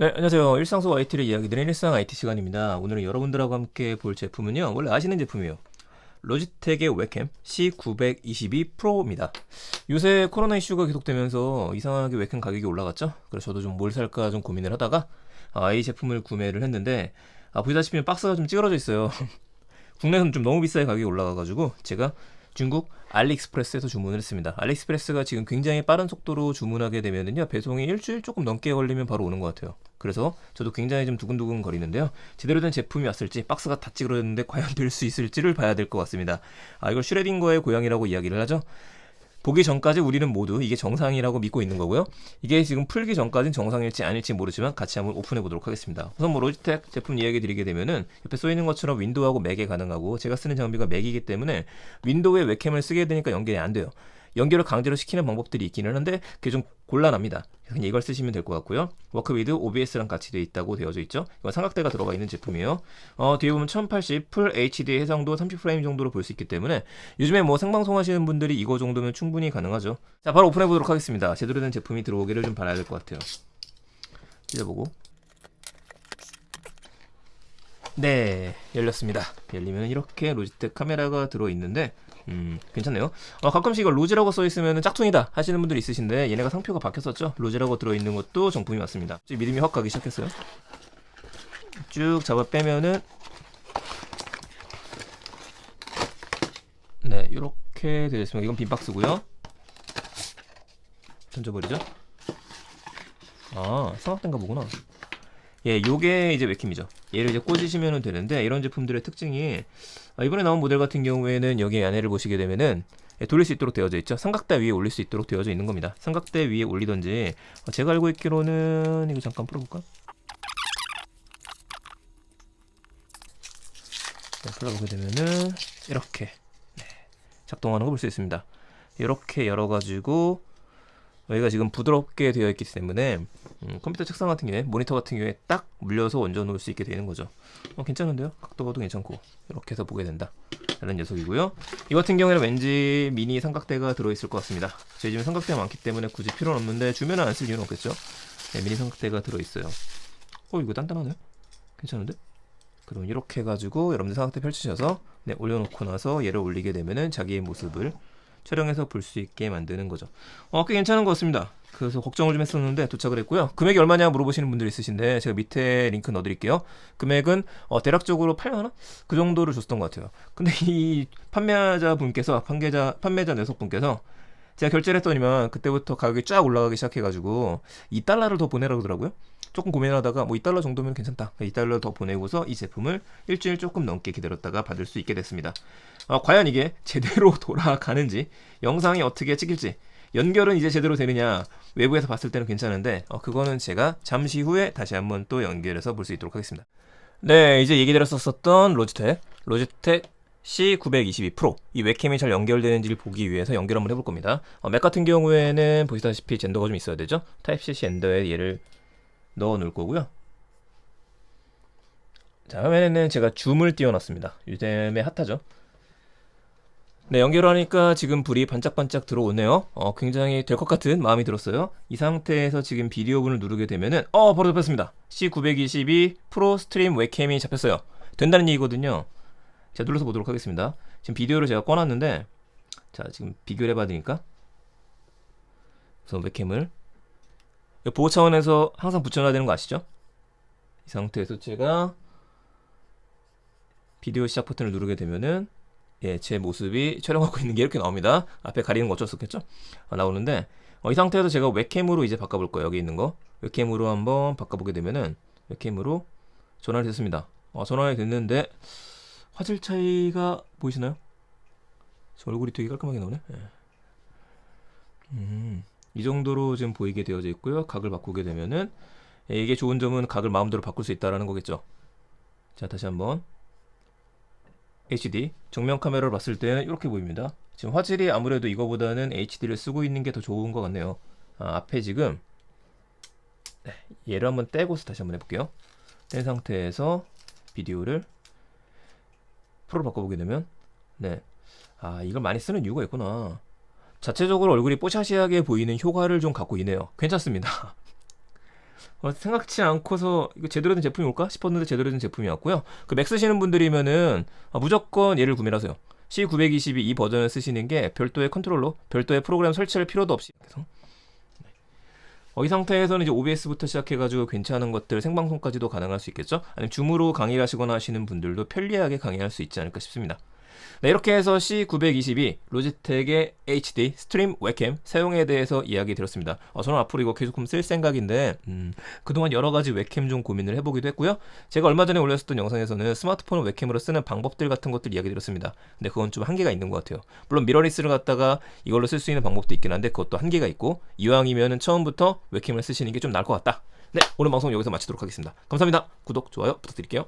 네, 안녕하세요. 일상 속 IT를 이야기 드리는 일상 IT 시간입니다. 오늘은 여러분들하고 함께 볼 제품은요. 원래 아시는 제품이에요. 로지텍의 웹캠 C922 프로입니다. 요새 코로나 이슈가 계속되면서 이상하게 웹캠 가격이 올라갔죠? 그래서 저도 좀 뭘 살까 좀 고민을 하다가 아, 이 제품을 구매를 했는데 아, 보시다시피 박스가 좀 찌그러져 있어요. 국내에서는 좀 너무 비싸게 가격이 올라가가지고 제가 중국 알리익스프레스에서 주문을 했습니다. 알리익스프레스가 지금 굉장히 빠른 속도로 주문하게 되면은요 배송이 일주일 조금 넘게 걸리면 바로 오는 것 같아요. 그래서 저도 굉장히 좀 두근두근 거리는데요. 제대로 된 제품이 왔을지 박스가 다 찌그러졌는데 과연 될 수 있을지를 봐야 될 것 같습니다. 아 이걸 슈레딩거의 고향이라고 이야기를 하죠. 보기 전까지 우리는 모두 이게 정상이라고 믿고 있는 거고요. 이게 지금 풀기 전까지는 정상일지 아닐지 모르지만 같이 한번 오픈해 보도록 하겠습니다. 우선 뭐 로지텍 제품 이야기 드리게 되면은 옆에 써 있는 것처럼 윈도우하고 맥에 가능하고 제가 쓰는 장비가 맥이기 때문에 윈도우에 웹캠을 쓰게 되니까 연결이 안 돼요. 연결을 강제로 시키는 방법들이 있기는 한데 그게 좀 곤란합니다. 그냥 이걸 쓰시면 될 것 같고요. 워크비드 OBS랑 같이 되어 있다고 되어져 있죠. 이건 삼각대가 들어가 있는 제품이에요. 어, 뒤에 보면 1080 풀 HD 해상도 30프레임 정도로 볼 수 있기 때문에 요즘에 뭐 생방송 하시는 분들이 이거 정도면 충분히 가능하죠. 자, 바로 오픈해 보도록 하겠습니다. 제대로 된 제품이 들어오기를 좀 바라야 될 것 같아요. 찢어보고. 네, 열렸습니다. 열리면 이렇게 로지텍 카메라가 들어있는데 음, 괜찮네요. 어, 가끔씩 이거 로지라고 써있으면 짝퉁이다 하시는 분들이 있으신데 얘네가 상표가 바뀌었었죠. 로지라고 들어있는 것도 정품이 맞습니다. 이제 믿음이 확 가기 시작했어요. 쭉 잡아 빼면은 네, 이렇게 되어 있습니다. 이건 빈 박스고요. 던져버리죠. 아, 삼각대인가 보구나. 예, 요게 이제 웹캠이죠. 얘를 이제 꽂으시면 되는데 이런 제품들의 특징이 아, 이번에 나온 모델 같은 경우에는 여기 안에를 보시게 되면은 예, 돌릴 수 있도록 되어져 있죠. 삼각대 위에 올릴 수 있도록 되어져 있는 겁니다. 삼각대 위에 올리던지 어, 제가 알고 있기로는 이거 잠깐 풀어볼까? 네, 풀어보게 되면은 이렇게 네, 작동하는 거 볼 수 있습니다. 이렇게 열어가지고 여기가 지금 부드럽게 되어 있기 때문에 음, 컴퓨터 책상 같은 경우에 모니터 같은 경우에 딱 물려서 얹어 놓을 수 있게 되는 거죠. 어, 괜찮은데요? 각도도 괜찮고 이렇게 해서 보게 된다. 라는 녀석이고요. 이 같은 경우에는 왠지 미니 삼각대가 들어있을 것 같습니다. 저희 집에 삼각대가 많기 때문에 굳이 필요는 없는데 주면은 안 쓸 이유는 없겠죠. 네, 미니 삼각대가 들어있어요. 어 이거 단단하네. 괜찮은데? 그럼 이렇게 해가지고 여러분들 삼각대 펼치셔서 네, 올려놓고 나서 얘를 올리게 되면은 자기의 모습을 촬영해서 볼 수 있게 만드는 거죠. 어, 꽤 괜찮은 것 같습니다. 그래서 걱정을 좀 했었는데 도착을 했고요. 금액이 얼마냐 물어보시는 분들이 있으신데 제가 밑에 링크 넣어드릴게요. 금액은 어, 대략적으로 8만 원? 그 정도를 줬었던 것 같아요. 근데 이 판매자 분께서 판매자 판매자 녀석 분께서 제가 결제를 했더니만 그때부터 가격이 쫙 올라가기 시작해가지고 2달러를 더 보내라고 하더라고요. 조금 고민하다가 뭐 2달러 정도면 괜찮다. 2달러 더 보내고서 이 제품을 일주일 조금 넘게 기다렸다가 받을 수 있게 됐습니다. 어, 과연 이게 제대로 돌아가는지 영상이 어떻게 찍힐지 연결은 이제 제대로 되느냐 외부에서 봤을 때는 괜찮은데 어, 그거는 제가 잠시 후에 다시 한번 또 연결해서 볼 수 있도록 하겠습니다. 네, 이제 얘기 드렸었던 로지텍, 로지텍 C922 프로 이 웹캠이 잘 연결되는지를 보기 위해서 연결 한번 해볼 겁니다. 어, 맥 같은 경우에는 보시다시피 젠더가 좀 있어야 되죠. 타입C 젠더에 얘를 넣어 놓을 거고요. 자, 화면에는 제가 줌을 띄워놨습니다. 요즘에 핫하죠. 네, 연결하니까 지금 불이 반짝반짝 들어오네요. 어, 굉장히 될 것 같은 마음이 들었어요. 이 상태에서 지금 비디오분을 누르게 되면은, 어, 바로 잡혔습니다. C922 프로 스트림 웹캠이 잡혔어요. 된다는 얘기거든요. 제가 눌러서 보도록 하겠습니다. 지금 비디오를 제가 꺼놨는데, 자, 지금 비교를 해봐야 되니까. 우선 웹캠을. 보호 차원에서 항상 붙여놔야 되는 거 아시죠? 이 상태에서 제가 비디오 시작 버튼을 누르게 되면은 예, 제 모습이 촬영하고 있는 게 이렇게 나옵니다. 앞에 가리는 거 어쩔 수 없겠죠? 아, 나오는데 어, 이 상태에서 제가 웹캠으로 이제 바꿔볼 거예요. 여기 있는 거 웹캠으로 한번 바꿔보게 되면은 웹캠으로 전환이 됐습니다. 어, 전환이 됐는데 화질 차이가 보이시나요? 저 얼굴이 되게 깔끔하게 나오네. 예. 음, 이 정도로 지금 보이게 되어져 있고요. 각을 바꾸게 되면은 예, 이게 좋은 점은 각을 마음대로 바꿀 수 있다라는 거겠죠. 자, 다시 한번 HD 정면 카메라를 봤을 때는 이렇게 보입니다. 지금 화질이 아무래도 이거보다는 HD를 쓰고 있는 게 더 좋은 것 같네요. 아, 앞에 지금 네, 얘를 한번 떼고서 다시 한번 해볼게요. 뗀 상태에서 비디오를 프로 바꿔보게 되면 네, 아 이걸 많이 쓰는 이유가 있구나. 자체적으로 얼굴이 뽀샤시하게 보이는 효과를 좀 갖고 있네요. 괜찮습니다. 어, 생각지 않고서 이거 제대로 된 제품이 올까 싶었는데 제대로 된 제품이 왔고요. 그 맥 쓰시는 분들이면은 아, 무조건 얘를 구매하세요. C922 이 버전을 쓰시는 게 별도의 컨트롤러, 별도의 프로그램 설치할 필요도 없이 네. 어, 이 상태에서는 이제 OBS부터 시작해가지고 괜찮은 것들 생방송까지도 가능할 수 있겠죠? 아니면 줌으로 강의를 하시거나 하시는 분들도 편리하게 강의할 수 있지 않을까 싶습니다. 네, 이렇게 해서 C922 로지텍의 HD 스트림 웹캠 사용에 대해서 이야기 드렸습니다. 어, 저는 앞으로 이거 계속 쓸 생각인데 음, 그동안 여러 가지 웹캠 좀 고민을 해보기도 했고요. 제가 얼마 전에 올렸었던 영상에서는 스마트폰을 웹캠으로 쓰는 방법들 같은 것들 이야기 드렸습니다. 근데 그건 좀 한계가 있는 것 같아요. 물론 미러리스를 갖다가 이걸로 쓸 수 있는 방법도 있긴 한데 그것도 한계가 있고 이왕이면은 처음부터 웹캠을 쓰시는 게 좀 나을 것 같다. 네, 오늘 방송 여기서 마치도록 하겠습니다. 감사합니다. 구독, 좋아요 부탁드릴게요.